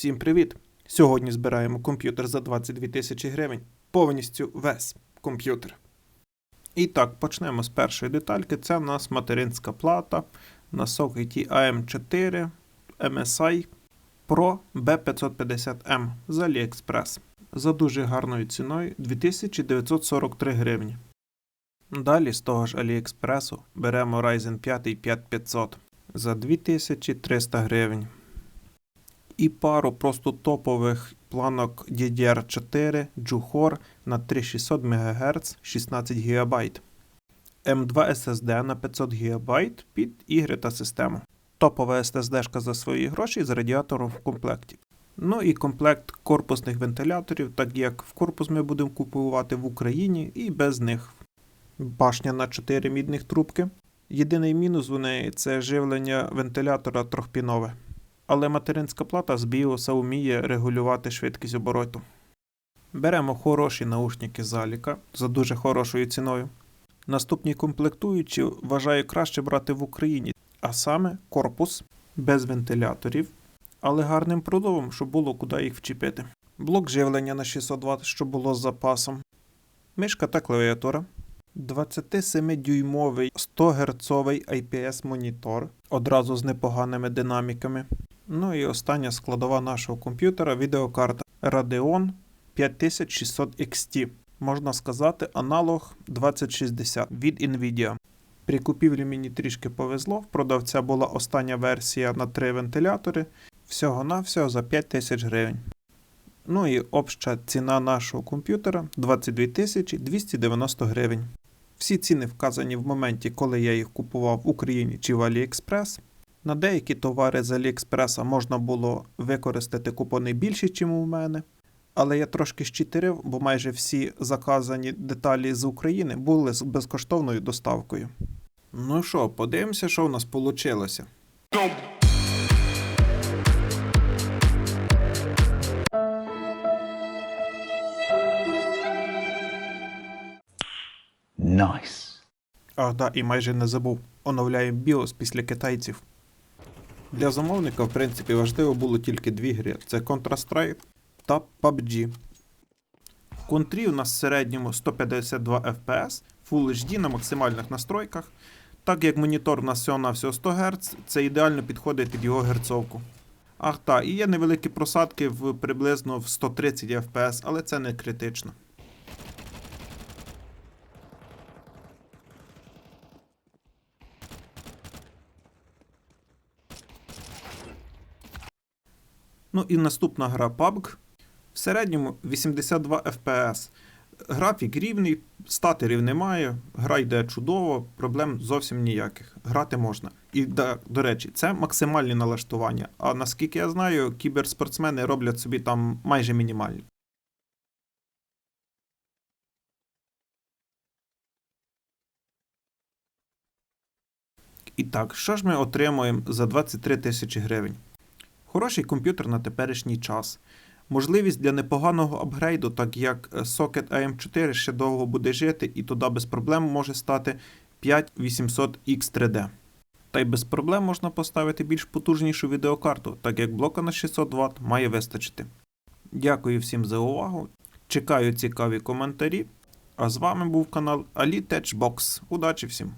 Всім привіт! Сьогодні збираємо комп'ютер за 22 тисячі гривень. Повністю весь комп'ютер. І так, почнемо з першої детальки. Це в нас материнська плата на SOC AM4 MSI Pro B550M з AliExpress за дуже гарною ціною 2943 гривні. Далі з того ж AliExpress беремо Ryzen 5 5500 за 2300 гривень. І пару просто топових планок DDR4 Juhor на 3600 МГц 16 ГБ. M2 SSD на 500 ГБ під ігри та систему. Топова SSD за свої гроші з радіатором в комплекті. Ну і комплект корпусних вентиляторів, так як в корпус ми будемо купувати в Україні і без них. Башня на 4 мідних трубки. Єдиний мінус у неї це живлення вентилятора трьохпінове. Але материнська плата з біоса вміє регулювати швидкість обороту. Беремо хороші наушники заліка за дуже хорошою ціною. Наступні комплектуючі вважаю краще брати в Україні, а саме корпус без вентиляторів, але гарним продовом, щоб було куди їх вчепити. Блок живлення на 600 Вт, щоб було з запасом. Мишка та клавіатура. 27-дюймовий 100 Гц IPS монітор одразу з непоганими динаміками. Ну і остання складова нашого комп'ютера відеокарта Radeon 5600 XT. Можна сказати, аналог 2060 від Nvidia. При купівлі мені трішки повезло. В продавця була остання версія на 3 вентилятори. Всього-навсього за 5000 гривень. Ну і обща ціна нашого комп'ютера 22 290 гривень. Всі ціни вказані в моменті, коли я їх купував в Україні чи в AliExpress. На деякі товари з AliExpress можна було використати купони більші, ніж у мене. Але я трошки щитерив, бо майже всі заказані деталі з України були з безкоштовною доставкою. Ну що, подивимося, що в нас вийшло. Nice. Ах, да, і майже не забув. Оновляємо BIOS після китайців. Для замовника, в принципі, важливо було тільки дві гри: це Counter-Strike та PUBG. В контрі у нас в середньому 152 FPS, Full HD на максимальних настройках. Так як монітор у нас всього на всього 100 Гц, це ідеально підходить під його герцовку. Ах так, і є невеликі просадки в приблизно в 130 FPS, але це не критично. Ну і наступна гра PUBG. В середньому 82 FPS. Графік рівний, статерів немає, гра йде чудово, проблем зовсім ніяких. Грати можна. І да, до речі, це максимальні налаштування. А наскільки я знаю, кіберспортсмени роблять собі там майже мінімальні. І так, що ж ми отримуємо за 23 тисячі гривень? Хороший комп'ютер на теперішній час. Можливість для непоганого апгрейду, так як сокет AM4 ще довго буде жити і туди без проблем може стати 5800X3D. Та й без проблем можна поставити більш потужнішу відеокарту, так як блока на 600 Вт має вистачити. Дякую всім за увагу. Чекаю цікаві коментарі. А з вами був канал Ali Tech Box. Удачі всім!